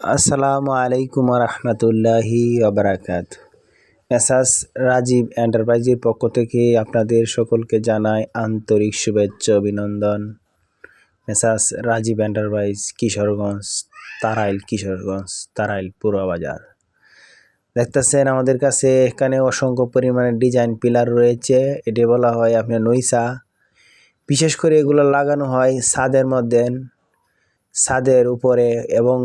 আসসালামু আলাইকুম রহমতুল্লাহি আবরাকাত মেসাস রাজীব এন্টারপ্রাইজের পক্ষ থেকে আপনাদের সকলকে জানাই আন্তরিক শুভেচ্ছা, অভিনন্দন। মেসাস রাজীব এন্টারপ্রাইজ, কিশোরগঞ্জ, তারাইল কিশোরগঞ্জ, তারাইল পুরো বাজার। দেখতেছেন আমাদের কাছে এখানে অসংখ্য পরিমাণে ডিজাইন পিলার রয়েছে। এটি বলা হয় আপনার নৈসা বিশেষ করে এগুলো লাগানো হয় ছাদের মধ্যে। ছাদের উপরে এবং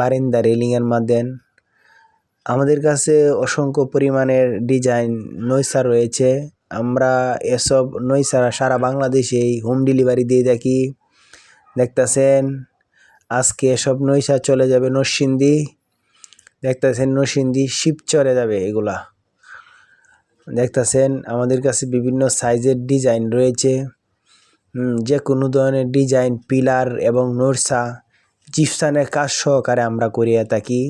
বারিন্দা রেলিংয়ের মাধ্যমে। আমাদের কাছে অসংখ্য পরিমাণের ডিজাইন নৈসা রয়েছে। আমরা এসব নৈসারা সারা বাংলাদেশেই হোম ডেলিভারি দিয়ে থাকি। দেখতেছেন, আজকে এসব নৈসা চলে যাবে নরসিংদী। দেখতেছেন নরসিংদী শিব চলে যাবে এগুলা। দেখতেছেন, আমাদের কাছে বিভিন্ন সাইজের ডিজাইন রয়েছে। যে কোনো ধরনের ডিজাইন পিলার এবং নরসা জিপসানের কাজ সহকারে আমরা করিয়া থাকি।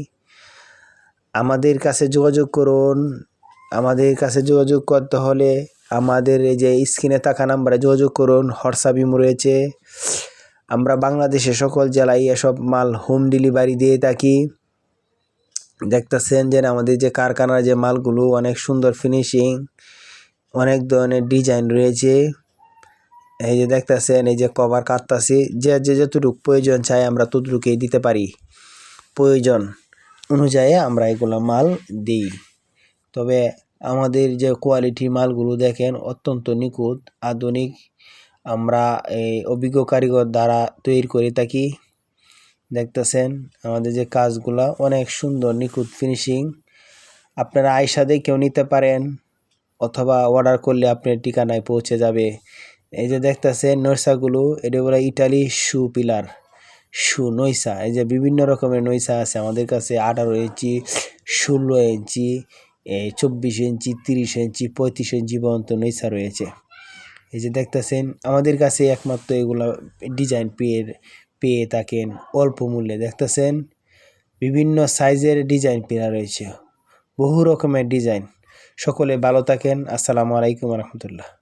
আমাদের কাছে যোগাযোগ করুন। আমাদের কাছে যোগাযোগ করতে হলে আমাদের এই যে স্ক্রিনে থাকা নাম্বারে যোগাযোগ করুন, হোয়াটসঅ্যাপ ইমো রয়েছে। আমরা বাংলাদেশে সকল জেলায় এসব মাল হোম ডেলিভারি দিয়ে থাকি। দেখতেছেন যে আমাদের যে কারখানার যে মালগুলো অনেক সুন্দর ফিনিশিং অনেক ধরনের ডিজাইন রয়েছে। এই যে দেখতেছেন, এই যে কভার কাটতাছি, যে যে যতটুকু প্রয়োজন চাই আমরা ততটুকুই দিতে পারি। প্রয়োজন অনুযায়ী আমরা এগুলো মাল দিই। তবে আমাদের যে কোয়ালিটি মালগুলো দেখেন, অত্যন্ত নিখুঁত, আধুনিক। আমরা এই অভিজ্ঞ কারিগর দ্বারা তৈরি করে থাকি। দেখতেছেন, আমাদের যে কাজগুলা অনেক সুন্দর, নিখুঁত ফিনিশিং আপনারা আয়সা কেউ নিতে পারেন, অথবা অর্ডার করলে আপনার ঠিকানায় পৌঁছে যাবে। এই যে দেখতেছেন নৈসাগুলো এটা বলে ইটালি শু পিলার, শু নৈসা এই যে বিভিন্ন রকমের নৈসা আছে আমাদের কাছে, আঠারো ইঞ্চি, ষোলো ইঞ্চি এই চব্বিশ ইঞ্চি, তিরিশ ইঞ্চি, পঁয়ত্রিশ ইঞ্চি পর্যন্ত নৈসা রয়েছে। এই যে দেখতেছেন, আমাদের কাছে একমাত্র এগুলো ডিজাইন পেয়ে পেয়ে থাকেন অল্প মূল্যে। দেখতেছেন, বিভিন্ন সাইজের ডিজাইন পেয়ে রয়েছে। বহু রকমের ডিজাইন। সকলে ভালো থাকেন। আসসালামু আলাইকুম রহমতুল্লাহ।